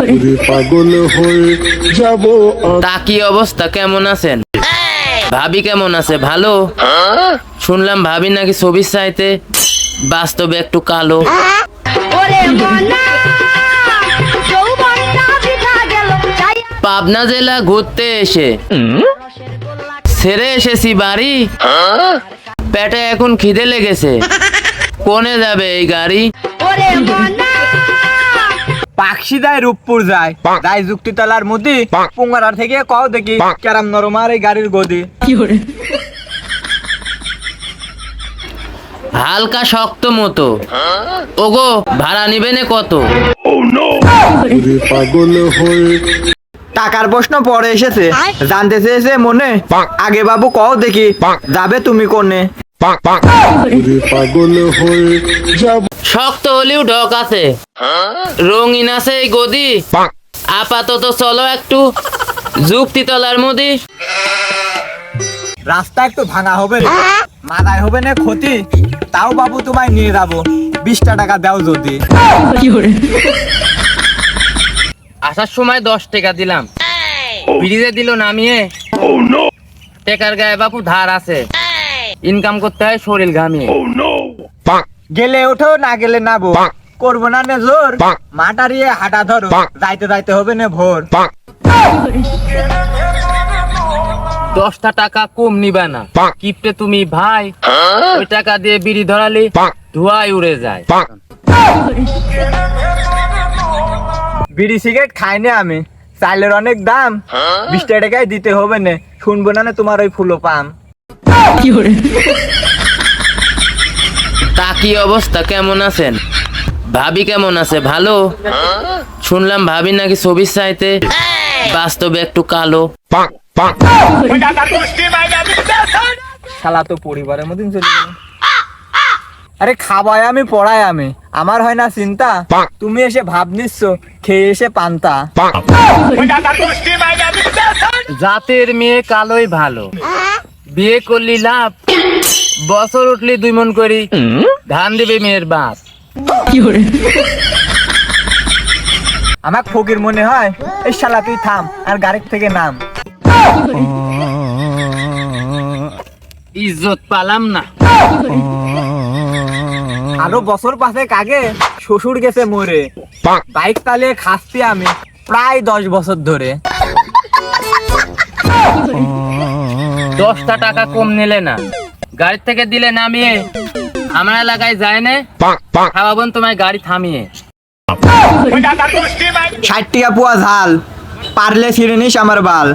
ওরে পাগল হয়ে যাব তা কি অবস্থা? কেমন আছেন? ভাবি কেমন আছে? ভালো? শুনলাম ভাবি নাকি ছবির চাইতে বাস্তবে একটু কালো। ওরে মনা যৌবনটা বৃথা গেল তাই পাবনা জেলা ঘুরতে এসে। ছেড়ে এসেছি বাড়ি। পেটে এখন খিদে লেগেছে। কোনে যাবে এই গাড়ি? যায় রূপপুর যায়। যায় যুক্তিতলার মধ্যে পুঙ্গারার থেকে কও দেখি ক্যারাম নরমার এই গাড়ির গদি। হালকা শক্ত মতো। ওগো ভাড়া নিবেনে কত? পাগল হয়ে টাকার প্রশ্ন পরে এসেছে। জানতে চেয়েছে মনে। আগে বাবু কও দেখি যাবে তুমি কোনে? পাগল হয়ে যাব শক্ত হলেও ঢক আছে। রঙিন আছে এই গদি। আপাতত চলো একটু। যুক্তি তলার মধ্যে রাস্তা একটু ভাঙা হবে। মাথায় হবে না ক্ষতি। তাও বাবু তোমায় নিয়ে যাব। বিশটা টাকা দাও যদি। আসার সময় দশ টাকা দিলাম। ব্রিজে দিল নামিয়ে। টেকার গায়ে বাপু ধার আছে। ইনকাম করতে হয় শরীর ঘামিয়ে। গেলে ওঠো না গেলে না বো করব না নে জোর মাটারিয়ে হাঁটা ধরো। যাইতে যাইতে হবে না ভোর। দশটা টাকা কম নিবা না। কিপটে তুমি ভাই ওই টাকা দিয়ে বিড়ি ধরালে ধোয়ায় উড়ে যায়। বিড়ি সিগারেট খাইনি আমি। চাইলের অনেক দাম। বিশ টাকায় দিতে হবে না। শুনব না না তোমার ওই ফুলো পাম। তা কি অবস্থা? কেমন আছেন? ভাবি কেমন আছে? ভালো? শুনলাম ভাবি নাকি ছবির চাইতে। বাস্তবে একটু কালো। শালা তো পরিবারের মতন চলে আরে খাবাই আমি পড়াই আমি। আমার হয় না চিন্তা? তুমি এসে ভাব নিচ্ছ, খেয়ে এসে পান্তা। জাতের মেয়ে কালোই ভালো। বিয়ে করলি লাভ? বছর উঠলি দুই মন করি। ধান দিবে মেয়ের বাপ। আমার ফকির মনে হয় এই শালা তুই থাম আর গাড়ির থেকে নাম। ইজ্জত পালাম না। আরও বছর পাঁচেক আগে শ্বশুর গেছে মরে। বাইক চালিয়ে খাচ্ছি আমি প্রায় দশ বছর ধরে। দশটা টাকা কম নিলে না। গাড়ি থেকে দিলে নামিয়ে আমার এলাকায় যায় না। খাওয়াবন তোমায় গাড়ি থামিয়ে। ষাট টাকা পোয়া ঝাল পারলে ছিঁড়ে নিস আমার বাল।